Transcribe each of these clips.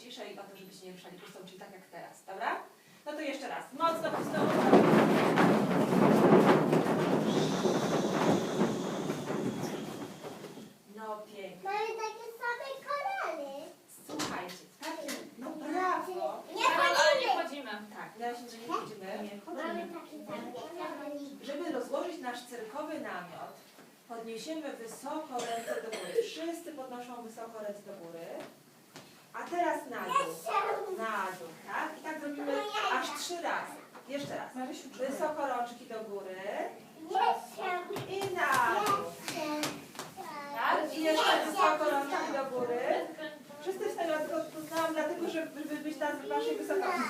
ciszę i o to, żebyście nie ruszali pustą, czyli tak jak teraz, dobra? No to jeszcze raz. Mocno pustą. No pięknie. Mamy takie same korale. Słuchajcie, takie, no brawo. Nie Ale nie chodzimy. chodzimy. Tak, na razie nie chodzimy. Same korale. Żeby rozłożyć nasz cyrkowy namiot, podniesiemy wysoko ręce do góry. Wszyscy podnoszą wysoko ręce do góry. A teraz na dół. Na dół, tak? I tak zrobimy aż trzy razy. Jeszcze raz. Wysoko rączki do góry i na dół. Tak? I jeszcze wysoko rączki do góry. Wszyscy wstają, tylko poznałam dlatego, żeby żeby być na waszej wysokości.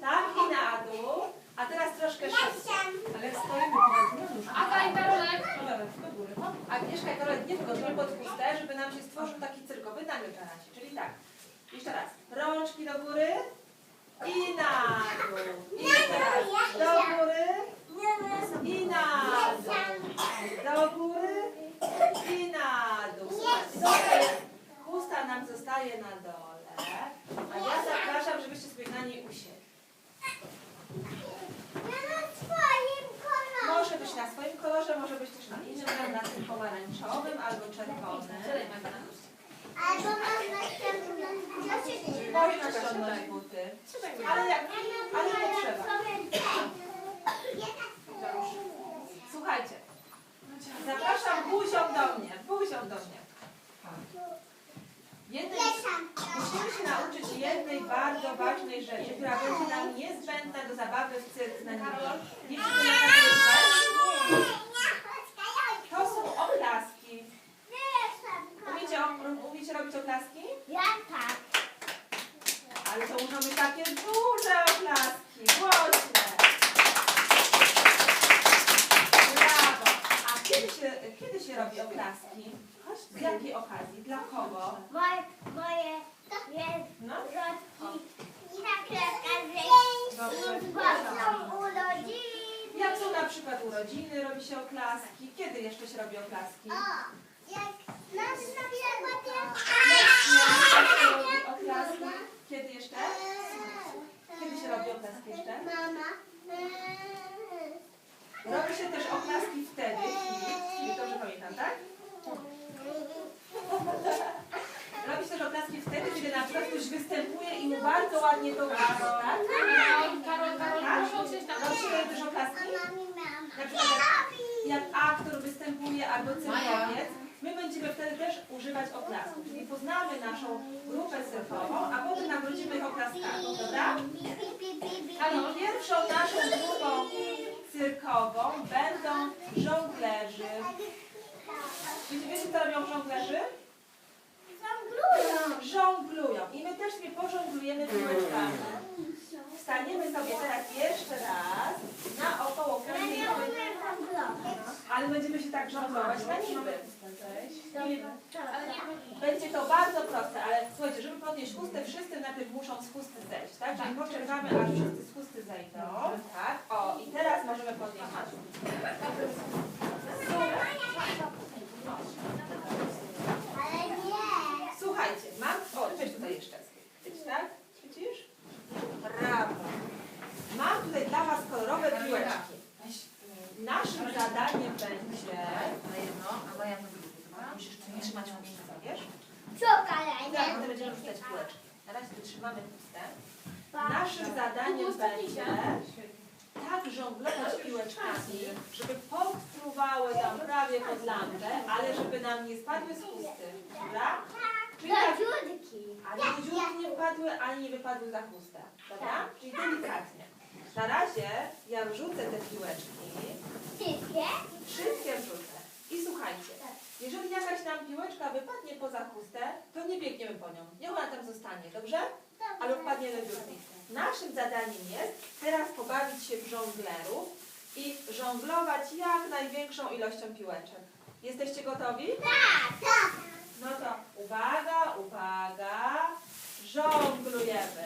Tak? I na dół. A teraz troszkę szybciej. Ale stoimy Aga i Karolek. do góry. Agnieszka i Karolek nie wygodnie pod chustę, żeby nam się stworzył taki cyrkowy namiot na razie. Czyli tak. Jeszcze raz. Rączki do góry i na dół. I jeszcze raz. Do góry i na dół. Do góry i na dół. Tutaj chusta nam zostaje na dole. A ja zapraszam, żebyście sobie na niej usiedli. Ja na swoim korale. Może być na swoim kolorze, może być też na innym, na tym pomarańczowym albo czerwonym. Albo można ściągnąć buty. Ale jak, ale nie trzeba. Słuchajcie, zapraszam buzią do mnie, buzią do mnie. Jednej, musimy się nauczyć jednej bardzo ważnej rzeczy, która będzie nam niezbędna do zabawy w cyrk na niebie. Wiecie, co na to jest? To są oklaski. Umiecie, umiecie robić oklaski? Ja tak. Ale to muszą być takie duże oklaski, głośne. Brawo. A kiedy się, kiedy się robi oklaski? Z jakiej okazji? Dla kogo? Moje, moje jest No. rodki. Takie Dobrze. Bo są urodziny. Jak są na przykład urodziny, robi się oklaski. Kiedy jeszcze się robi oklaski? O, jak nasz na przykład jak... Jak się robi oklaski? Kiedy jeszcze? Kiedy się robi oklaski jeszcze? Się też oklaski wtedy, Filip, dobrze pamiętam, tak? Robi się też oklaski wtedy, kiedy na przykład ktoś występuje i mu bardzo ładnie to wychodzi, tak? Karol, Karol, Tak? proszę usiąść na Robi się też oklaski? Na przykład jak, jak aktor występuje albo cyrkowiec, my będziemy wtedy też używać oklasków. Czyli poznamy naszą grupę cyrkową, a potem nagrodzimy ich oklaskami, dobra? I pierwszą naszą grupą cyrkową będą żonglerzy. Wiecie, wiecie co robią żonglerzy? Żonglują. I my też sobie pożonglujemy piłeczkami. Wstaniemy sobie teraz jeszcze raz na około kręgli, ale będziemy się tak żonglować na niby. Będzie to bardzo proste, ale słuchajcie, żeby podnieść chustę, wszyscy najpierw muszą z chusty zejść, tak? Czyli poczekamy, aż wszyscy z chusty zejdą, tak? O, i teraz możemy podnieść chustę. Ale nie. Słuchajcie, mam... O, weź tutaj jeszcze chwyć, tak? Widzisz? Brawo. Mam tutaj dla Was kolorowe piłeczki. Naszym zadaniem będzie... Na jedno, a Maja na drugie. Musisz trzymać chustę, wiesz? Co Tak, będziemy rzucać piłeczki. Na razie tu trzymamy chustę. Naszym zadaniem będzie tak żonglować piłeczkami, żeby podpływały tam prawie pod lampę, ale żeby nam nie spadły z chusty. Dobra? Czyli tak, ani dziurki nie wpadły, ani nie wypadły za chustę. Dobra? Czyli delikatnie. Na razie ja wrzucę te piłeczki. Wszystkie? Wszystkie wrzucę. I słuchajcie, jeżeli jakaś nam piłeczka wypadnie poza chustę, to nie biegniemy po nią. Niech ona tam zostanie, dobrze? Albo wpadnie do dziurki. Naszym zadaniem jest teraz pobawić się w żonglerów i żonglować jak największą ilością piłeczek. Jesteście gotowi? Tak, tak. No to uwaga, uwaga, żonglujemy.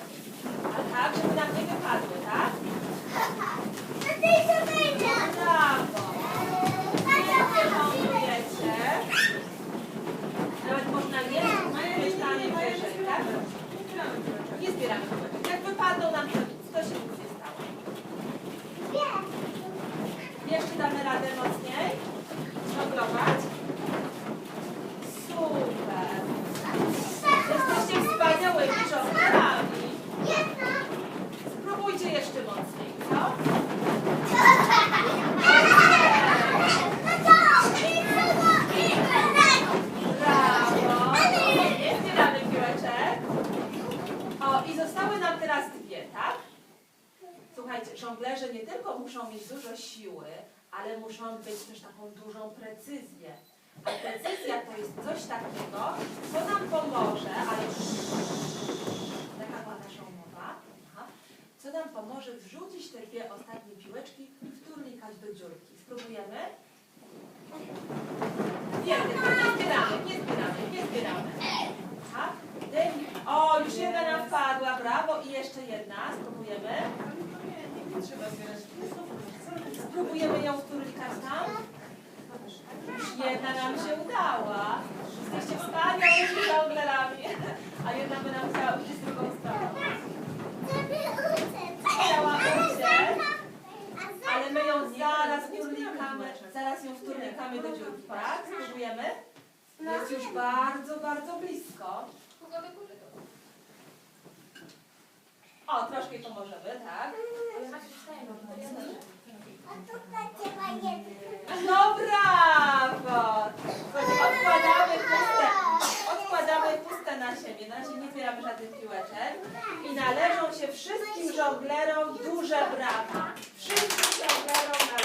A tak, żeby nam nie wypadły, tak? Nie zbieramy Jak wypadną nam to nic, to się nic nie stało. Jeszcze damy radę mocniej. Żonglować. Siły, ale muszą być też taką dużą precyzję. A precyzja to jest coś takiego, co nam pomoże, ale taka była nasza umowa, Aha. co nam pomoże wrzucić te dwie ostatnie piłeczki w turnikać do dziurki. Spróbujemy? Nie, nie, zbieramy, nie zbieramy, nie zbieramy. Tak? O, już jedna nam wpadła, brawo. I jeszcze jedna, spróbujemy. Spróbujemy ją wturlikać tam. Już jedna nam się udała. Jesteście wspaniałymi żonglerami. A jedna by nam chciała uczyć drugą stronę. Chciała uciec, ale my ją zaraz wturlikamy, zaraz ją wturlikamy do dziurki, tak? Spróbujemy? Jest już bardzo, bardzo blisko. O, troszkę pomożemy, tak? No brawo! Odkładamy puste, odkładamy puste na siebie. Na razie nie zbieramy żadnych piłeczek. I należą się wszystkim żonglerom duże brawa. Wszystkim żonglerom